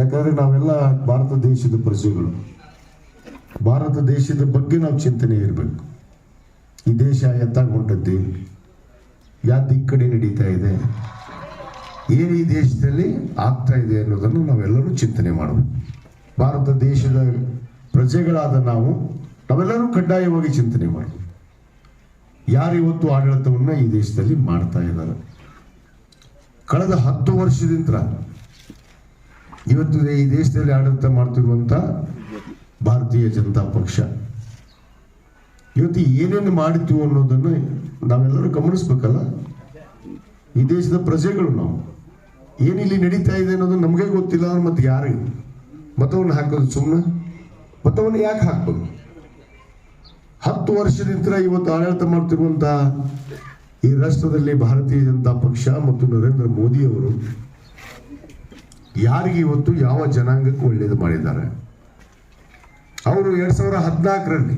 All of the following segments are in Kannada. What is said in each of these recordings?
ಯಾಕಂದ್ರೆ ನಾವೆಲ್ಲ ಭಾರತ ದೇಶದ ಪ್ರಜೆಗಳು. ಭಾರತ ದೇಶದ ಬಗ್ಗೆ ನಾವು ಚಿಂತನೆ ಇರಬೇಕು. ಈ ದೇಶ ಎತ್ತಾಗ ಯಾವ್ದು ಯಾವ ದಿಕ್ಕಡೆ ನಡೀತಾ ಇದೆ, ಏನು ಈ ದೇಶದಲ್ಲಿ ಆಗ್ತಾ ಇದೆ ಅನ್ನೋದನ್ನು ನಾವೆಲ್ಲರೂ ಚಿಂತನೆ ಮಾಡಬೇಕು. ಭಾರತ ದೇಶದ ಪ್ರಜೆಗಳಾದ ನಾವು, ನಾವೆಲ್ಲರೂ ಕಡ್ಡಾಯವಾಗಿ ಚಿಂತನೆ ಮಾಡಬೇಕು. ಯಾರು ಇವತ್ತು ಆಡಳಿತವನ್ನ ಈ ದೇಶದಲ್ಲಿ ಮಾಡ್ತಾ ಇದ್ದಾರೆ? ಕಳೆದ ಹತ್ತು ವರ್ಷದಿಂದ ಇವತ್ತು ಈ ದೇಶದಲ್ಲಿ ಆಡಳಿತ ಮಾಡ್ತಿರುವಂತ ಭಾರತೀಯ ಜನತಾ ಪಕ್ಷ. ಇವತ್ತು ಏನೇನು ಮಾಡಿತು ಅನ್ನೋದನ್ನು ನಾವೆಲ್ಲರೂ ಗಮನಿಸ್ಬೇಕಲ್ಲ? ಈ ದೇಶದ ಪ್ರಜೆಗಳು ನಾವು. ಏನಿಲ್ಲಿ ನಡೀತಾ ಇದೆ ಅನ್ನೋದು ನಮಗೆ ಗೊತ್ತಿಲ್ಲ, ಮತ್ತೆ ಯಾರಿಗೆ? ಮತವನ್ನು ಹಾಕೋದು ಸುಮ್ಮನೆ ಮತವನ್ನು ಯಾಕೆ ಹಾಕ್ಬೋದು? ಹತ್ತು ವರ್ಷದಿಂದ ಇವತ್ತು ಆಡಳಿತ ಮಾಡ್ತಿರುವಂತ ಈ ರಾಷ್ಟ್ರದಲ್ಲಿ ಭಾರತೀಯ ಜನತಾ ಪಕ್ಷ ಮತ್ತು ನರೇಂದ್ರ ಮೋದಿ ಅವರು ಯಾರಿಗೆ ಇವತ್ತು ಯಾವ ಜನಾಂಗಕ್ಕೆ ಒಳ್ಳೇದು ಮಾಡಿದ್ದಾರೆ? ಅವರು ಎರಡ್ ಸಾವಿರ ಹದಿನಾಲ್ಕರಲ್ಲಿ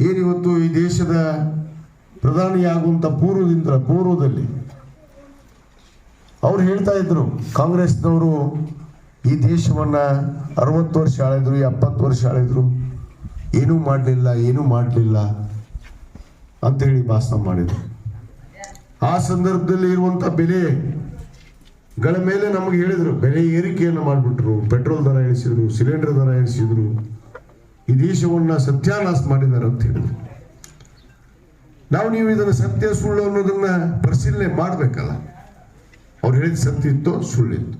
ಏನಿವತ್ತು ಈ ದೇಶದ ಪ್ರಧಾನಿಯಾಗುವಂತ ಪೂರ್ವದಿಂದ ಪೂರ್ವದಲ್ಲಿ ಅವ್ರು ಹೇಳ್ತಾ ಇದ್ರು, ಕಾಂಗ್ರೆಸ್ನವರು ಈ ದೇಶವನ್ನ ಅರವತ್ತು ವರ್ಷ ಆಳಿದ್ರು ಎಪ್ಪತ್ತು ವರ್ಷ ಆಳಿದ್ರು, ಏನೂ ಮಾಡಲಿಲ್ಲ ಏನೂ ಮಾಡಲಿಲ್ಲ ಅಂತ ಹೇಳಿ ಭಾಷಣ ಮಾಡಿದ್ರು. ಆ ಸಂದರ್ಭದಲ್ಲಿ ಇರುವಂತ ಬೆಲೆಗಳ ಮೇಲೆ ನಮಗೆ ಹೇಳಿದ್ರು, ಬೆಲೆ ಏರಿಕೆಯನ್ನು ಮಾಡಿಬಿಟ್ರು, ಪೆಟ್ರೋಲ್ ದರ ಇಳಿಸಿದ್ರು ಸಿಲಿಂಡರ್ ದರ ಇಳಿಸಿದ್ರು ಈ ದೇಶವನ್ನು ಸತ್ಯಾನಾಶ ಮಾಡಿದ್ದಾರೆ ಅಂತ ಹೇಳಿದ್ರು. ನಾವು ನೀವು ಇದನ್ನು ಸತ್ಯ ಸುಳ್ಳು ಅನ್ನೋದನ್ನ ಪರಿಶೀಲನೆ ಮಾಡಬೇಕಲ್ಲ. ಅವ್ರು ಹೇಳಿದ ಸತ್ಯ ಇತ್ತು ಸುಳ್ಳಿತ್ತು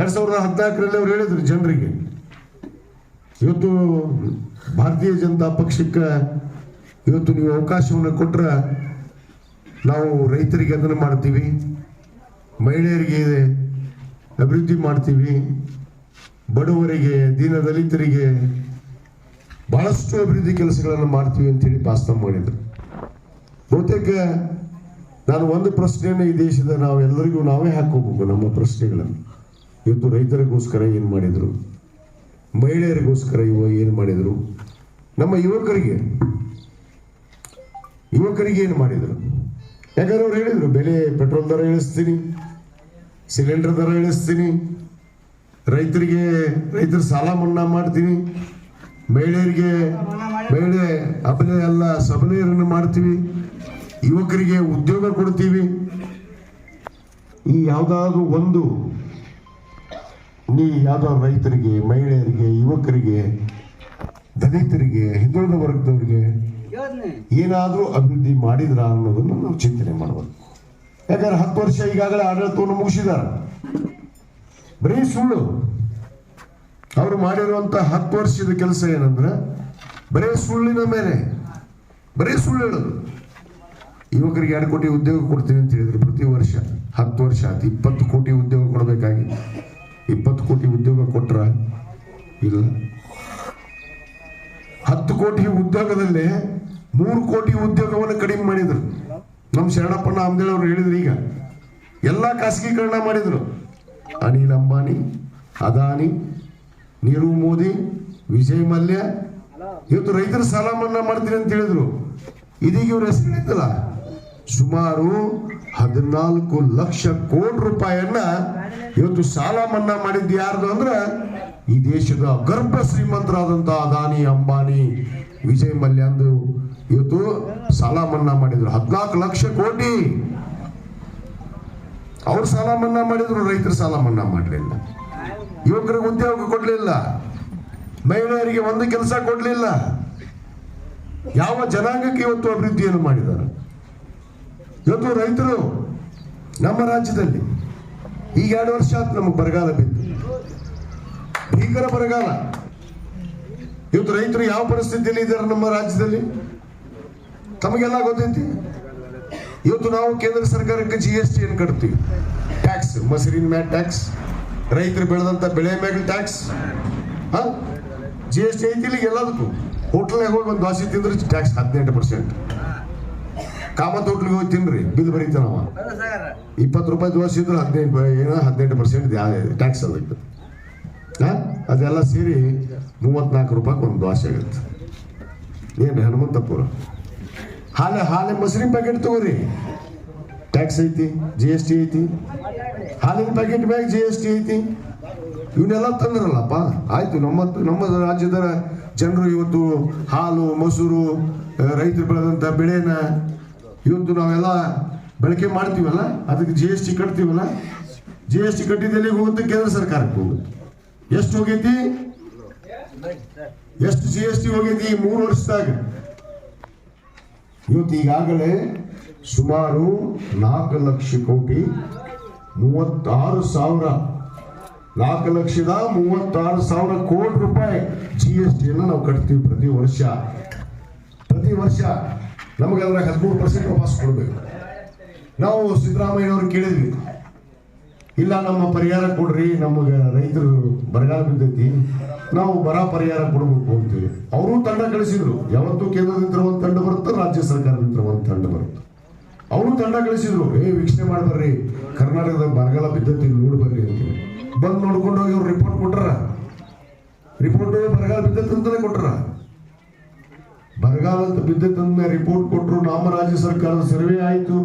ಎರಡ್ ಸಾವಿರದ ಹದಿನಾಲ್ಕರಲ್ಲಿ ಅವ್ರು ಹೇಳಿದ್ರು ಜನರಿಗೆ, ಇವತ್ತು ಭಾರತೀಯ ಜನತಾ ಪಕ್ಷಕ್ಕೆ ಇವತ್ತು ನೀವು ಅವಕಾಶವನ್ನು ಕೊಟ್ರೆ ನಾವು ರೈತರಿಗೆ ಅದನ್ನು ಮಾಡ್ತೀವಿ. ಮಹಿಳೆಯರಿಗೆ ಅಭಿವೃದ್ಧಿ ಮಾಡ್ತೀವಿ. ಬಡವರಿಗೆ, ದೀನ ದಲಿತರಿಗೆ ಬಹಳಷ್ಟು ಅಭಿವೃದ್ಧಿ ಕೆಲಸಗಳನ್ನು ಮಾಡ್ತೀವಿ ಅಂತೇಳಿ ಭಾಷಣ ಮಾಡಿದ್ರು. ಬಹುತೇಕ ನಾನು ಒಂದು ಪ್ರಶ್ನೆಯನ್ನು ಈ ದೇಶದ ನಾವು ಎಲ್ಲರಿಗೂ ನಾವೇ ಹಾಕೋಬೇಕು ನಮ್ಮ ಪ್ರಶ್ನೆಗಳನ್ನು. ಇವತ್ತು ರೈತರಿಗೋಸ್ಕರ ಏನು ಮಾಡಿದ್ರು? ಮಹಿಳೆಯರಿಗೋಸ್ಕರ ಇವ ಏನು ಮಾಡಿದ್ರು? ನಮ್ಮ ಯುವಕರಿಗೆ ಯುವಕರಿಗೆ ಏನು ಮಾಡಿದ್ರು? ಯಾಕಂದ್ರೆ ಅವ್ರು ಹೇಳಿದ್ರು, ಬೆಲೆ, ಪೆಟ್ರೋಲ್ ದರ ಇಳಿಸ್ತೀನಿ. ಸಿಲಿಂಡರ್ ದರ ಇಳಿಸ್ತೀನಿ. ರೈತರಿಗೆ ರೈತರ ಸಾಲ ಮನ್ನಾ ಮಾಡ್ತೀನಿ. ಮಹಿಳೆಯರಿಗೆ ಮಹಿಳೆ ಅಬಲೆ ಎಲ್ಲ ಸಬಲೆಯರನ್ನು ಮಾಡ್ತೀವಿ. ಯುವಕರಿಗೆ ಉದ್ಯೋಗ ಕೊಡ್ತೀವಿ. ಈ ಯಾವುದಾದ್ರು ಒಂದು ನೀ ಯಾವುದಾದ್ರು ರೈತರಿಗೆ ಮಹಿಳೆಯರಿಗೆ ಯುವಕರಿಗೆ ದಲಿತರಿಗೆ ಹಿಂದುಳಿದ ವರ್ಗದವರಿಗೆ ಏನಾದರೂ ಅಭಿವೃದ್ಧಿ ಮಾಡಿದ್ರ ಅನ್ನೋದನ್ನು ನಾವು ಚಿಂತನೆ ಮಾಡಬೇಕು. ಯಾಕಂದ್ರೆ ಹತ್ತು ವರ್ಷ ಈಗಾಗಲೇ ಆಡಳಿತವನ್ನು ಮುಗಿಸಿದ್ದಾರೆ. ಬರೀ ಸುಳ್ಳು. ಅವರು ಮಾಡಿರುವಂತ ಹತ್ತು ವರ್ಷದ ಕೆಲಸ ಏನಂದ್ರೆ ಬರೀ ಸುಳ್ಳಿನ ಮೇಲೆ, ಬರೀ ಸುಳ್ಳು ಹೇಳೋದು. ಯುವಕರಿಗೆ ಎರಡು ಕೋಟಿ ಉದ್ಯೋಗ ಕೊಡ್ತೀನಿ ಅಂತ ಹೇಳಿದ್ರು ಪ್ರತಿ ವರ್ಷ. ಹತ್ತು ವರ್ಷ ಆಯ್ತು. ಇಪ್ಪತ್ತು ಕೋಟಿ ಉದ್ಯೋಗ ಕೊಡಬೇಕಾಗಿ. ಇಪ್ಪತ್ತು ಕೋಟಿ ಉದ್ಯೋಗ ಕೊಟ್ರ ಇಲ್ಲ. ಹತ್ತು ಕೋಟಿ ಉದ್ಯೋಗದಲ್ಲಿ ಮೂರು ಕೋಟಿ ಉದ್ಯೋಗವನ್ನು ಕಡಿಮೆ ಮಾಡಿದ್ರು. ನಮ್ಮ ಶರಣಪ್ಪಣ್ಣ ಅಂಬೇಡ್ ಅವರು ಹೇಳಿದ್ರು ಈಗ. ಎಲ್ಲ ಖಾಸಗೀಕರಣ ಮಾಡಿದ್ರು. ಅನಿಲ್ ಅಂಬಾನಿ, ಅದಾನಿ, ನೀರು ಮೋದಿ, ವಿಜಯ್ ಮಲ್ಯ. ಇವತ್ತು ರೈತರ ಸಾಲ ಮನ್ನಾ ಮಾಡ್ತೀನಿ ಅಂತ ಹೇಳಿದ್ರು. ಇದೀಗ ಇವ್ರ ಹೆಸರು ಸುಮಾರು ಹದಿನಾಲ್ಕು ಲಕ್ಷ ಕೋಟಿ ರೂಪಾಯಿಯನ್ನ ಇವತ್ತು ಸಾಲ ಮನ್ನಾ ಮಾಡಿದ್ದು ಯಾರ್ದು ಅಂದ್ರೆ ಈ ದೇಶದ ಗರ್ಭ ಶ್ರೀಮಂತರಾದಂತಹ ಅದಾನಿ, ಅಂಬಾನಿ, ವಿಜಯ್ ಮಲ್ಯ ಅಂದು ಇವತ್ತು ಸಾಲ ಮನ್ನಾ ಮಾಡಿದ್ರು. ಹದಿನಾಲ್ಕು ಲಕ್ಷ ಕೋಟಿ. ಅವ್ರು ಸಾಲ ಮನ್ನಾ ಮಾಡಿದ್ರು, ರೈತರ ಸಾಲ ಮನ್ನಾ ಮಾಡಲಿಲ್ಲ. ಯುವಕರಿಗೆ ಉದ್ಯೋಗ ಕೊಡ್ಲಿಲ್ಲ. ಮಹಿಳೆಯರಿಗೆ ಒಂದು ಕೆಲಸ ಕೊಡ್ಲಿಲ್ಲ. ಯಾವ ಜನಾಂಗಕ್ಕೆ ಇವತ್ತು ಅಭಿವೃದ್ಧಿಯನ್ನು ಮಾಡಿದ್ದಾರೆ? ಇವತ್ತು ರೈತರು ನಮ್ಮ ರಾಜ್ಯದಲ್ಲಿ ಈಗ ಎರಡು ವರ್ಷ ಆಯ್ತು ನಮಗೆ ಬರಗಾಲ ಬಿದ್ದು. ಭೀಕರ ಬರಗಾಲ. ಇವತ್ತು ರೈತರು ಯಾವ ಪರಿಸ್ಥಿತಿಯಲ್ಲಿ ಇದ್ದಾರೆ ನಮ್ಮ ರಾಜ್ಯದಲ್ಲಿ? ತಮಗೆಲ್ಲ ಗೊತ್ತೈತಿ? ಇವತ್ತು ನಾವು ಕೇಂದ್ರ ಸರ್ಕಾರಕ್ಕೆ ಜಿ ಎಸ್ ಟಿ ಏನು ಕಟ್ತೀವಿ? ಟ್ಯಾಕ್ಸ್ ಮಸರಿನ ಮ್ಯಾಗ ಟ್ಯಾಕ್ಸ್ ರೈತರು ಬೆಳೆದಂತ ಬೆಳೆ ಮೇಲೆ ಟ್ಯಾಕ್ಸ್ ಜಿ ಎಸ್ ಟಿ ಐತಿಲ್ಲ ಎಲ್ಲದಕ್ಕೂ. ಹೋಟ್ಲಾಗ ಹೋಗಿ ಒಂದು ದಾಸಿ ತಿಂದ್ರೆ ಟ್ಯಾಕ್ಸ್ ಹದಿನೆಂಟು ಪರ್ಸೆಂಟ್ ಕಾಮತ್ ಹೋಟ್ಲಿಗೆ ಹೋಗಿ ತಿನ್ರಿ, ಬಿಲ್ ಸರ್ ಇಪ್ಪತ್ತು ರೂಪಾಯಿ ದೋಸೆ ಇದ್ರೆ ಹದಿನೆಂಟು ಏನೋ ಹದಿನೆಂಟು ಪರ್ಸೆಂಟ್ ಟ್ಯಾಕ್ಸ್ ಅದಕ್ಕೆ ಹಾಂ? ಅದೆಲ್ಲ ಸೇರಿ ಮೂವತ್ನಾಲ್ಕು ರೂಪಾಯಿಗೆ ಒಂದು ದೋಸೆ ಆಗುತ್ತೆ. ಏನು ಹನುಮಂತಪುರ? ಹಾಲೆ, ಹಾಲು ಮೊಸರಿನ ಪ್ಯಾಕೆಟ್ ತಗೋರಿ. ಟ್ಯಾಕ್ಸ್ ಐತಿ ಜಿ ಎಸ್ ಟಿ ಐತಿ. ಹಾಲಿನ ಪ್ಯಾಕೆಟ್ ಮ್ಯಾಗ ಜಿ ಎಸ್ ಟಿ ಐತಿ. ಇವನ್ನೆಲ್ಲ ತಂದ್ರಲ್ಲಪ್ಪ. ಆಯ್ತು, ನಮ್ಮ ನಮ್ಮ ರಾಜ್ಯದ ಜನರು ಇವತ್ತು ಹಾಲು, ಮೊಸರು ರೈತರು ಬೆಳೆದಂಥ ಬೆಳೆನ ಇವತ್ತು ನಾವೆಲ್ಲ ಬಳಕೆ ಮಾಡ್ತೀವಲ್ಲ? ಅದಕ್ಕೆ ಜಿ ಎಸ್ ಟಿ ಕಟ್ತೀವಲ್ಲ? ಜಿ ಎಸ್ ಟಿ ಕಟ್ಟಿದಲ್ಲಿ ಹೋಗುತ್ತೆ? ಕೇಂದ್ರ ಸರ್ಕಾರಕ್ಕೆ ಹೋಗುತ್ತೆ. ಎಷ್ಟು ಹೋಗೈತಿ? ಎಷ್ಟು ಜಿ ಎಸ್ ಟಿ ಹೋಗೈತಿ? ಮೂರು ವರ್ಷದಾಗ ಇವತ್ತು ಈಗಾಗಲೇ ಸುಮಾರು ನಾಲ್ಕು ಲಕ್ಷ ಕೋಟಿ, ಮೂವತ್ತಾರು ಸಾವಿರ, ನಾಲ್ಕು ಲಕ್ಷದ ಮೂವತ್ತಾರು ಸಾವಿರ ಕೋಟಿ ರೂಪಾಯಿ ಜಿ ಎಸ್ ಟಿಯನ್ನು ನಾವು ಕಟ್ತೀವಿ ಪ್ರತಿ ವರ್ಷ. ಪ್ರತಿ ವರ್ಷ ನಮಗೆ ಅದರ ಹದಿಮೂರು ಪರ್ಸೆಂಟ್ ವಾಪಸ್ ಕೊಡಬೇಕು. ನಾವು ಸಿದ್ದರಾಮಯ್ಯನವ್ರು ಕೇಳಿದ್ವಿ. ಇಲ್ಲ, ನಮ್ಮ ಪರಿಹಾರ ಕೊಡ್ರಿ, ನಮಗೆ ರೈತರು ಬರಗಾಲ ಬಿದ್ದೈತಿ. ನಾವು ಬರ ಪರಿಹಾರ ಕೊಡ್ಬೇಕು ಅಂತೇಳಿ ಅವರು ತಂಡ ಕಳಿಸಿದ್ರು ಯಾವತ್ತು ಕೇಂದ್ರದಿಂದ ಒಂದು ತಂಡ ಬರುತ್ತೆ, ರಾಜ್ಯ ಸರ್ಕಾರದಿಂದ ಒಂದು ತಂಡ ಬರುತ್ತೆ. ಅವರು ತಂಡ ಕಳಿಸಿದ್ರು ಏ, ವೀಕ್ಷಣೆ ಮಾಡ್ಬರ್ರಿ ಕರ್ನಾಟಕದ ಬರಗಾಲ ಬಿದ್ದೈತಿ, ನೋಡಿ ಬರ್ರಿ ಅಂತೇಳಿ ಬಂದು ನೋಡ್ಕೊಂಡು ಹೋಗಿ ಅವ್ರು ರಿಪೋರ್ಟ್ ಕೊಟ್ರ. ರಿಪೋರ್ಟ್ ಬರಗಾಲ ಬಿದ್ದೈತಿ ಅಂತಾನೆ ಬರಗಾಲ ಅಂತ ಬಿದ್ದೈತಂದ ರಿಪೋರ್ಟ್ ಕೊಟ್ಟರು ನಮ್ಮ ರಾಜ್ಯ ಸರ್ಕಾರದ ಸರ್ವೆ ಆಯಿತು.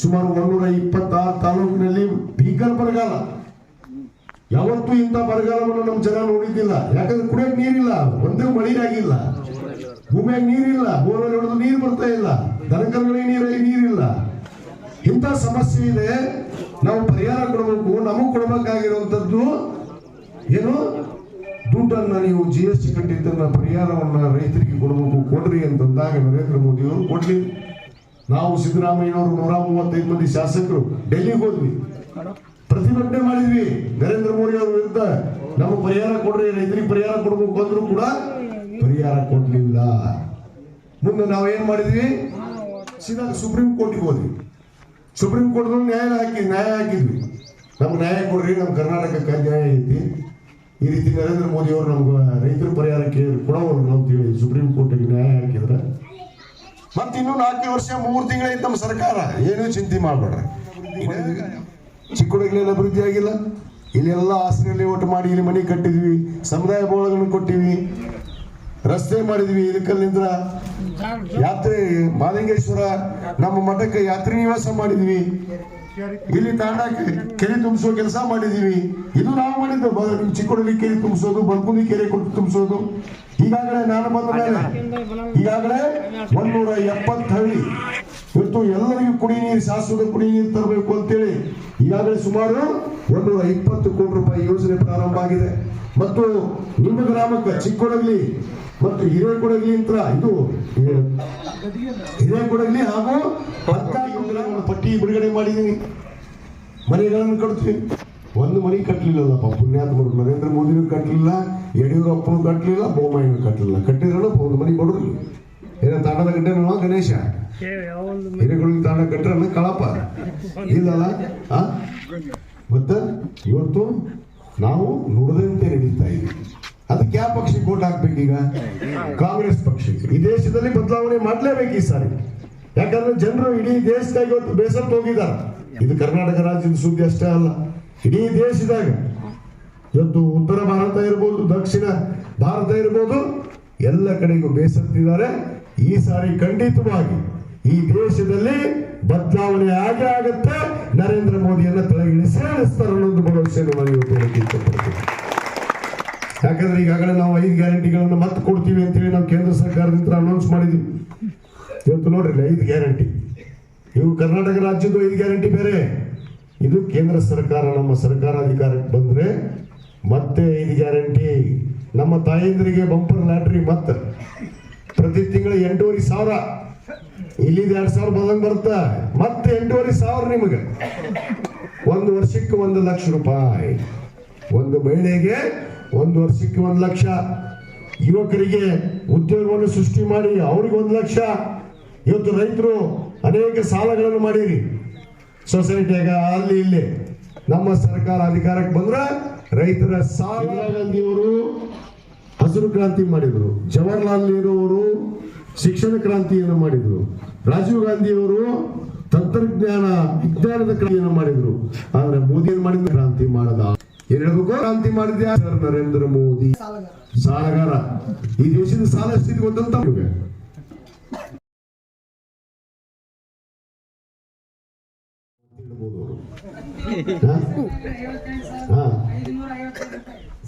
ಸುಮಾರು ಒಂದೂರ ಇಪ್ಪತ್ತಾರು ತಾಲೂಕಿನಲ್ಲಿ ಭೀಕರ ಬರಗಾಲ. ಯಾವತ್ತೂ ಇಂಥ ಬರಗಾಲವನ್ನು ನಮ್ಮ ಜನ ನೋಡಿದ್ದಿಲ್ಲ. ಯಾಕಂದ್ರೆ ಕುಡಿಯಕ್ ನೀರಿಲ್ಲ, ಒಂದೇ ಮಳೆ ಆಗಿಲ್ಲ ಭೂಮಿಯಾಗ ನೀರಿಲ್ಲ ಬೋರ್ವೆಲ್ ಹೊಡೆದು ನೀರು ಬರ್ತಾ ಇಲ್ಲ. ದನಕರುಗಳಿಗೆ ನೀರಲ್ಲಿ ನೀರಿಲ್ಲ. ಇಂಥ ಸಮಸ್ಯೆ ಇದೆ. ನಾವು ಪರಿಹಾರ ಕೊಡಬೇಕು, ನಮಗೂ ಕೊಡಬೇಕಾಗಿರುವಂಥದ್ದು ಏನು? ದುಡ್ಡನ್ನ ನೀವು ಜಿ ಎಸ್ ಟಿ ಕಟ್ಟಿದ್ದನ್ನ ಪರಿಹಾರವನ್ನ ರೈತರಿಗೆ ಕೊಡಬೇಕು, ಕೊಡ್ರಿ ಅಂತಂದಾಗ ನರೇಂದ್ರ ಮೋದಿ ಅವರು ಕೊಡ್ಲಿ. ನಾವು ಸಿದ್ದರಾಮಯ್ಯನವರು ನೂರ ಮೂವತ್ತೈದು ಮಂದಿ ಶಾಸಕರು ಡೆಲ್ಲಿಗೆ ಹೋದ್ವಿ. ಪ್ರತಿಭಟನೆ ಮಾಡಿದ್ವಿ. ನರೇಂದ್ರ ಮೋದಿ ಅವರ ವಿರುದ್ಧ ನಮ್ಮ ಪರಿಹಾರ ಕೊಡ್ರಿ, ರೈತರಿಗೆ ಪರಿಹಾರ ಕೊಡಬೇಕು ಅಂದ್ರೂ ಕೂಡ ಪರಿಹಾರ ಕೊಡಲಿಲ್ಲ. ಮುಂದೆ ಏನ್ ಮಾಡಿದ್ವಿ? ಸೀದಾ ಸುಪ್ರೀಂ ಕೋರ್ಟಿಗೆ ಹೋದ್ವಿ. ಸುಪ್ರೀಂ ಕೋರ್ಟ್ ನ್ಯಾಯ ಹಾಕಿ, ನ್ಯಾಯ ಹಾಕಿದ್ವಿ. ನಮ್ಗೆ ನ್ಯಾಯ ಕೊಡ್ರಿ ನಮ್ಮ ಕರ್ನಾಟಕಕ್ಕೆ ನ್ಯಾಯ ಐತಿ. ಈ ರೀತಿ ನರೇಂದ್ರ ಮೋದಿ ಅವರು ನಮ್ಗೆ ರೈತರ ಕೇಳಿ ಕೊಡೋರು ಅಂತ ಹೇಳಿ ಸುಪ್ರೀಂ ಕೋರ್ಟಿಗೆ ನ್ಯಾಯ ಹಾಕಿದ್ರೆ, ಮತ್ತೆ ಇನ್ನೂ ನಾಲ್ಕು ವರ್ಷ, ಮೂರು ತಿಂಗಳ ನಮ್ಮ ಸರ್ಕಾರ. ಏನೂ ಚಿಂತೆ ಮಾಡಬೇಡ್ರಿ. ಚಿಕ್ಕುಳಗಲೆಲ್ಲ ಅಭಿವೃದ್ಧಿ ಆಗಿಲ್ಲ. ಇಲ್ಲೆಲ್ಲ ಆಸರೆಯಲ್ಲಿ ಒಟ್ಟು ಮಾಡಿ ಇಲ್ಲಿ ಮನೆ ಕಟ್ಟಿದ್ವಿ, ಸಮುದಾಯ ಭವನಗಳನ್ನು ಕೊಟ್ಟಿವಿ ರಸ್ತೆ ಮಾಡಿದ್ವಿ. ಇದಕ್ಕಲ್ಲಿಂದ ಯಾತ್ರೆ, ಮಾಲಿಂಗೇಶ್ವರ, ನಮ್ಮ ಮಠಕ್ಕೆ ಯಾತ್ರಿ ನಿವಾಸ ಮಾಡಿದ್ವಿ. ಇಲ್ಲಿ ತಾಂಡಕ್ಕೆ ಕೆರೆ ತುಂಬಿಸೋ ಕೆಲಸ ಮಾಡಿದೀವಿ ಇದು ನಾವು ಮಾಡಿದ್ದು. ಚಿಕ್ಕೋಡಿ ಚಿಕ್ಕೋಡಲ್ಲಿ ಕೆರೆ ತುಂಬಿಸೋದು ಬಲ್ಕುಂದಿ ಕೆರೆ ಕೊಟ್ಟು ತುಂಬಿಸೋದು. ಈಗಾಗಲೇ ನಾನು ಬಂದ ಮೇಲೆ, ಈಗಾಗಲೇ ಒಂದೂರ ಹಳ್ಳಿ ಇವತ್ತು ಎಲ್ಲರಿಗೂ ಕುಡಿ ನೀರು ಶಾಶ್ವತ ಕುಡಿ ನೀರು ತರಬೇಕು ಅಂತೇಳಿ ಈಗಾಗಲೇ ಸುಮಾರು ಒಂದೂರ ಇಪ್ಪತ್ತು ಕೋಟಿ ರೂಪಾಯಿ ಯೋಜನೆ ಪ್ರಾರಂಭ ಆಗಿದೆ. ಮತ್ತು ನಿಮ್ಮ ಗ್ರಾಮಕ್ಕೆ ಚಿಕ್ಕೋಡಗಲಿ ಮತ್ತು ಹಿರೇಕೊಡಗಲಿ ಇದು ಹಿರೇಕೊಡಗಲಿ ಹಾಗೂ ಪಟ್ಟಿ ಬಿಡುಗಡೆ ಮಾಡಿದ್ದೀನಿ ಮನೆಗಳನ್ನು ಕಟ್ತೀವಿ ಒಂದು ಮನೆ ಕಟ್ಟಲಿಲ್ಲಪ್ಪ ಪುಣ್ಯಾತ್ಮರು. ನರೇಂದ್ರ ಮೋದಿನೂ ಕಟ್ಟಲಿಲ್ಲ ಯಡಿಯೂರಪ್ಪನೂ ಕಟ್ಟಲಿಲ್ಲ ಬೊಮ್ಮಾಯಿನೂ ಕಟ್ಟಲಿಲ್ಲ ಕಟ್ಟಿದ್ರಲ್ಲ, ಒಂದು ಮನೆ ಬಡವ್ರು ಏನ ತಾಂಡದ ಗಡ್ಡೆನೋ ಗಣೇಶ? ಹಿರೇಕೊಡಗಲಿ ತಾಂಡ ಕಟ್ಟರೆ ಕಳಪ. ಇಲ್ಲಲ್ಲ ಮತ್ತ ಇವತ್ತು ನಾವು ನುಡಿದಂತೆ ನಡೀತಾ ಇದ್ದೀವಿ ಓಟ್ ಹಾಕ್ಬೇಕೀಗ ಕಾಂಗ್ರೆಸ್ ಪಕ್ಷಕ್ಕೆ ಈ ದೇಶದಲ್ಲಿ ಬದಲಾವಣೆ ಮಾಡಲೇಬೇಕು ಈ ಸಾರಿ. ಯಾಕಂದ್ರೆ ಜನರು ಇಡೀ ದೇಶದಾಗ ಇವತ್ತು ಬೇಸತ್ತು ಹೋಗಿದ್ದಾರೆ. ಇದು ಕರ್ನಾಟಕ ರಾಜ್ಯದ ಸುದ್ದಿ ಅಷ್ಟೇ ಅಲ್ಲ. ಇಡೀ ದೇಶದಾಗ ಇವತ್ತು ಉತ್ತರ ಭಾರತ ಇರ್ಬೋದು, ದಕ್ಷಿಣ ಭಾರತ ಇರ್ಬೋದು, ಎಲ್ಲ ಕಡೆಗೂ ಬೇಸತ್ತಿದ್ದಾರೆ. ಈ ಸಾರಿ ಖಂಡಿತವಾಗಿ ಈ ದೇಶದಲ್ಲಿ ಬದಲಾವಣೆ ಆಗೇ ಆಗುತ್ತೆ. ನರೇಂದ್ರ ಮೋದಿಯನ್ನ ತೆಳಗಿಳಿಸಿ ಅನ್ನಿಸ್ತಾರೆ ಅನ್ನೋದು ಭರವಸೆಯನ್ನು ನಾನು ಇವತ್ತು ಯಾಕಂದ್ರೆ ಈಗಾಗಲೇ ನಾವು ಐದು ಗ್ಯಾರಂಟಿಗಳನ್ನು ಮತ್ತೆ ಕೊಡ್ತೀವಿ ಅಂತೇಳಿ ನಾವು ಕೇಂದ್ರ ಸರ್ಕಾರದಿಂದ ಅನೌನ್ಸ್ ಮಾಡಿದ್ದೀವಿ ಇವತ್ತು ನೋಡ್ರಿ ಐದು ಗ್ಯಾರಂಟಿ. ಇವು ಕರ್ನಾಟಕ ರಾಜ್ಯದ ಐದು ಗ್ಯಾರಂಟಿ ಬೇರೆ. ಇದು ಕೇಂದ್ರ ಸರ್ಕಾರ, ನಮ್ಮ ಸರ್ಕಾರ ಅಧಿಕಾರಕ್ಕೆ ಬಂದ್ರೆ ಮತ್ತೆ ಐದು ಗ್ಯಾರಂಟಿ. ನಮ್ಮ ತಾಯಂದ್ರಿಗೆ ಬಂಪರ್ ಲ್ಯಾಟ್ರಿ ಮತ್ತೆ. ಪ್ರತಿ ತಿಂಗಳು ಎಂಟೂವರೆ ಸಾವಿರ. ಇಲ್ಲಿದ ಎರಡು ಸಾವಿರ ಬದಂಗೆ ಬರುತ್ತಾ. ಮತ್ತೆ ಎಂಟೂವರೆ ಸಾವಿರ ನಿಮಗೆ. ಒಂದು ವರ್ಷಕ್ಕೆ ಒಂದು ಲಕ್ಷ ರೂಪಾಯಿ. ಒಂದು ಮಹಿಳೆಗೆ ಒಂದು ವರ್ಷಕ್ಕೆ ಒಂದು ಲಕ್ಷ. ಯುವಕರಿಗೆ ಉದ್ಯೋಗವನ್ನು ಸೃಷ್ಟಿ ಮಾಡಿ ಅವ್ರಿಗೆ ಒಂದು ಲಕ್ಷ. ಇವತ್ತು ರೈತರು ಅನೇಕ ಸಾಲಗಳನ್ನು ಮಾಡಿರಿ. ಸೊಸೈಟಿಯಾಗ ಅಲ್ಲಿ ಇಲ್ಲಿ ನಮ್ಮ ಸರ್ಕಾರ ಅಧಿಕಾರಕ್ಕೆ ಬಂದ್ರೆ ರೈತರ ಸಾಲ. ಗಾಂಧಿಯವರು ಹಸಿರು ಕ್ರಾಂತಿ ಮಾಡಿದ್ರು. ಜವಾಹರ್ಲಾಲ್ ನೆಹರು ಅವರು ಶಿಕ್ಷಣ ಕ್ರಾಂತಿಯನ್ನು ಮಾಡಿದ್ರು. ರಾಜೀವ್ ಗಾಂಧಿಯವರು ತಂತ್ರಜ್ಞಾನ ವಿಜ್ಞಾನದ ಕ್ರಾಂತಿಯನ್ನು ಮಾಡಿದ್ರು. ಆದರೆ ಮೋದಿ ಏನ್ ಮಾಡಿದ ಕ್ರಾಂತಿ ಮಾಡದ ಏನ್ ಹೇಳ್ಬೇಕು ಕ್ರಾಂತಿ ಮಾಡಿದ್ಯಾ? ಸರ್ ನರೇಂದ್ರ ಮೋದಿ. ಸಾಲಗಾರ. ಈ ದೇಶದ ಸಾಲ ಸ್ಥಿತಿ ಗೊತ್ತಂತ ಪ್ರತಿ.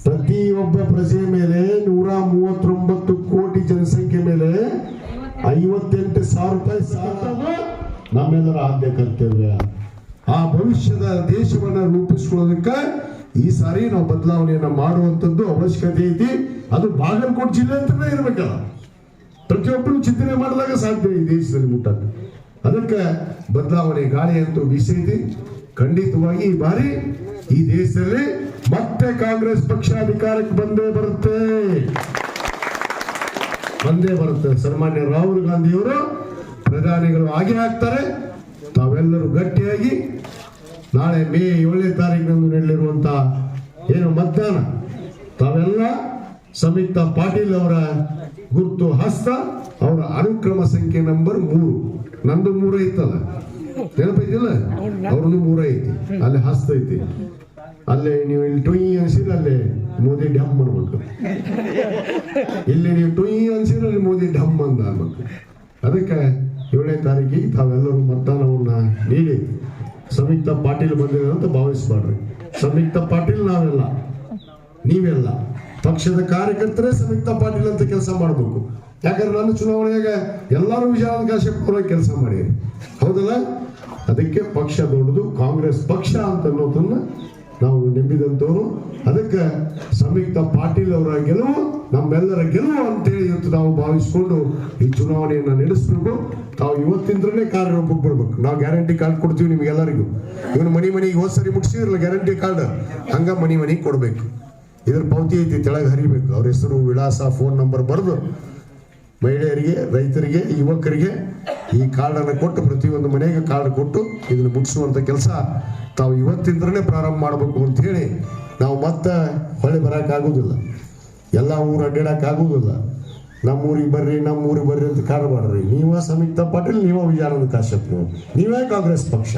ಪ್ರತಿಯೊಬ್ಬ ಪ್ರಜೆ ಮೇಲೆ ನೂರ ಮೂವತ್ತೊಂಬತ್ತು ಕೋಟಿ ಜನಸಂಖ್ಯೆ ಮೇಲೆ ಐವತ್ತೆಂಟು ಸಾವಿರ ರೂಪಾಯಿ ಸಾಲ ನಮ್ಮೆಲ್ಲರ ಆದ್ಯ ಕರ್ತವ್ಯ ಆ ಭವಿಷ್ಯದ ದೇಶವನ್ನ ರೂಪಿಸ್ಕೊಳ್ಳೋದಕ್ಕೆ ಈ ಸಾರಿ ನಾವು ಬದಲಾವಣೆಯನ್ನ ಮಾಡುವಂತದ್ದು ಅವಶ್ಯಕತೆ ಐತಿ. ಅದು ಬಾಗಲಕೋಟೆ ಜಿಲ್ಲೆ ಅಂತಲೇ ಇರಬೇಕಲ್ಲ. ಪ್ರತಿಯೊಬ್ಬರು ಚಿಂತನೆ ಮಾಡಿದಾಗ ಸಾಧ್ಯ ಈ ದೇಶದಲ್ಲಿ ಮುಟ್ಟ ಅದಕ್ಕೆ ಬದಲಾವಣೆ ಗಾಳಿ ಅಂತೂ ಬೀಸೈತಿ. ಖಂಡಿತವಾಗಿ ಈ ಬಾರಿ ಈ ದೇಶದಲ್ಲಿ ಮತ್ತೆ ಕಾಂಗ್ರೆಸ್ ಪಕ್ಷ ಅಧಿಕಾರಕ್ಕೆ ಬಂದೇ ಬರುತ್ತೆ. ಬಂದೇ ಬರುತ್ತೆ. ಸನ್ಮಾನ್ಯ ರಾಹುಲ್ ಗಾಂಧಿಯವರು ಪ್ರಧಾನಿಗಳು ಆಗೇ ಆಗ್ತಾರೆ ತಾವೆಲ್ಲರೂ ಗಟ್ಟಿಯಾಗಿ ನಾಳೆ ಮೇ ಏಳನೇ ತಾರೀಕಿನಂದು ನಡೆಯಲಿರುವಂತ ಏನು ಮತದಾನ ತಾವೆಲ್ಲ ಸಂಯುಕ್ತ ಪಾಟೀಲ್ ಅವರ ಗುರುತು ಹಸ್ತ, ಅವರ ಅನುಕ್ರಮ ಸಂಖ್ಯೆ ನಂಬರ್ ಮೂರು. ನಂದು ಮೂರ ಐತಲ್ಲ ನೆನಪೈತಿಲ್ಲ? ಅವ್ರದ್ದು ಮೂರ ಐತಿ. ಅಲ್ಲಿ ಹಸ್ತ ಐತಿ. ಅಲ್ಲೇ ನೀವು ಇಲ್ಲಿ ಟೊಯ್ ಅನ್ಸಿದ್ರೆ ಅಲ್ಲೇ ಮೋದಿ ಡಮ್ ಅನ್ಬೇಕು. ಇಲ್ಲಿ ನೀವು ಟೊಯ್ ಅನ್ಸಿದ್ರೆ ಅಲ್ಲಿ ಮೋದಿ ಅಂದ ಅನ್ಬೇಕು. ಅದಕ್ಕೆ ಏಳನೇ ತಾರೀಕಿಗೆ ತಾವೆಲ್ಲರೂ ಮತದಾನವನ್ನ ನೀಡಿ. ಸಂಯುಕ್ತ ಪಾಟೀಲ್ ಬಂದಿದೆ ಅಂತ ಭಾವಿಸ್ಬಾರ್ರಿ ಸಂಯುಕ್ತ ಪಾಟೀಲ್ ನಾವೆಲ್ಲ. ನೀವೆಲ್ಲ. ಪಕ್ಷದ ಕಾರ್ಯಕರ್ತರೇ ಸಂಯುಕ್ತ ಪಾಟೀಲ್ ಅಂತ ಕೆಲಸ ಮಾಡಬೇಕು. ಯಾಕಂದ್ರೆ ನನ್ನ ಚುನಾವಣೆಯಾಗ ಎಲ್ಲರೂ ವಿಜಯಾವಕಾಶ ಕೊಡೋ ಕೆಲಸ ಮಾಡಿರಿ ಹೌದಲ್ಲ? ಅದಕ್ಕೆ ಪಕ್ಷ ದೊಡ್ಡದು, ಕಾಂಗ್ರೆಸ್ ಪಕ್ಷ ಅಂತ ಅನ್ನೋದನ್ನ ನಾವು ನಂಬಿದಂತವರು ಅದಕ್ಕೆ ಸಂಯುಕ್ತ ಪಾಟೀಲ್ ಅವರ ಗೆಲುವು, ನಮ್ಮೆಲ್ಲರ ಗೆಲುವು ಅಂತೇಳಿ ಇವತ್ತು ನಾವು ಭಾವಿಸಿಕೊಂಡು ಈ ಚುನಾವಣೆಯನ್ನು ನಡೆಸಬೇಕು. ತಾವು ಇವತ್ತಿಂದಲೇ ಕಾರ್ಯರೂಪಕ್ಕೆ ಬರ್ಬೇಕು. ನಾವು ಗ್ಯಾರಂಟಿ ಕಾರ್ಡ್ ಕೊಡ್ತೀವಿ ನಿಮ್ಗೆಲ್ಲರಿಗೂ. ಇವನು ಮನಿ ಮನೆಗೆ ಹೋದ್ ಸರಿ ಮುಗಿಸಿದ್ರಲ್ಲ ಗ್ಯಾರಂಟಿ ಕಾರ್ಡ್? ಹಂಗ ಮನಿ ಮನಿಗೆ ಕೊಡಬೇಕು. ಇದ್ರ ಪಾವತಿ ಐತಿ, ತೆಳಗೆ ಹರಿಬೇಕು. ಅವ್ರ ಹೆಸರು, ವಿಳಾಸ, ಫೋನ್ ನಂಬರ್ ಬರೆದು ಮಹಿಳೆಯರಿಗೆ, ರೈತರಿಗೆ, ಯುವಕರಿಗೆ ಈ ಕಾರ್ಡನ್ನು ಕೊಟ್ಟು, ಪ್ರತಿಯೊಂದು ಮನೆಗೆ ಕಾರ್ಡ್ ಕೊಟ್ಟು ಇದನ್ನು ಮುಗಿಸುವಂತ ಕೆಲಸ ತಾವು ಇವತ್ತಿಂದಲೇ ಪ್ರಾರಂಭ ಮಾಡಬೇಕು ಅಂತ ಹೇಳಿ ನಾವು ಮತ್ತೆ ಹೊಳೆ ಬರೋಕ್ಕಾಗೋದಿಲ್ಲ ಎಲ್ಲ ಊರು ಅಡ್ಡಾಡೋಕ್ಕಾಗೋದಿಲ್ಲ ನಮ್ಮ ಊರಿಗೆ ಬರ್ರಿ ನಮ್ಮ ಊರಿಗೆ ಬರ್ರಿ ಅಂತ ಕಾರ್ಡ್ ಮಾಡ್ರಿ ನೀವೇ ಸಂಯುಕ್ತ ಪಾಟೀಲ್, ನೀವ ವಿಜಯಾನಂದ ಕಾಶ್ಯಪ್ ನೀವು. ನೀವೇ ಕಾಂಗ್ರೆಸ್ ಪಕ್ಷ.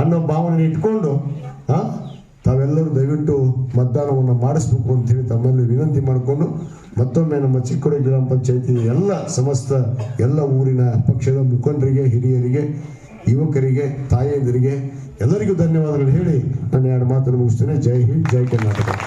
ಅನ್ನೋ ಭಾವನೆ ಇಟ್ಕೊಂಡು ಹಾಂ ತಾವೆಲ್ಲರೂ ದಯವಿಟ್ಟು ಮತದಾನವನ್ನು ಮಾಡಿಸ್ಬೇಕು ಅಂತ ಹೇಳಿ ತಮ್ಮಲ್ಲಿ ವಿನಂತಿ ಮಾಡಿಕೊಂಡು ಮತ್ತೊಮ್ಮೆ ನಮ್ಮ ಚಿಕ್ಕೋಡಿ ಗ್ರಾಮ ಪಂಚಾಯತಿ ಎಲ್ಲ ಸಮಸ್ತ ಎಲ್ಲ ಊರಿನ ಪಕ್ಷದ ಮುಖಂಡರಿಗೆ, ಹಿರಿಯರಿಗೆ, ಯುವಕರಿಗೆ, ತಾಯಂದಿರಿಗೆ ಎಲ್ಲರಿಗೂ ಧನ್ಯವಾದಗಳು ಹೇಳಿ ನಾನು ಎರಡು ಮಾತನ್ನು ಮುಗಿಸ್ತೇನೆ. ಜೈ ಹಿಂದ್, ಜೈ ಕರ್ನಾಟಕ.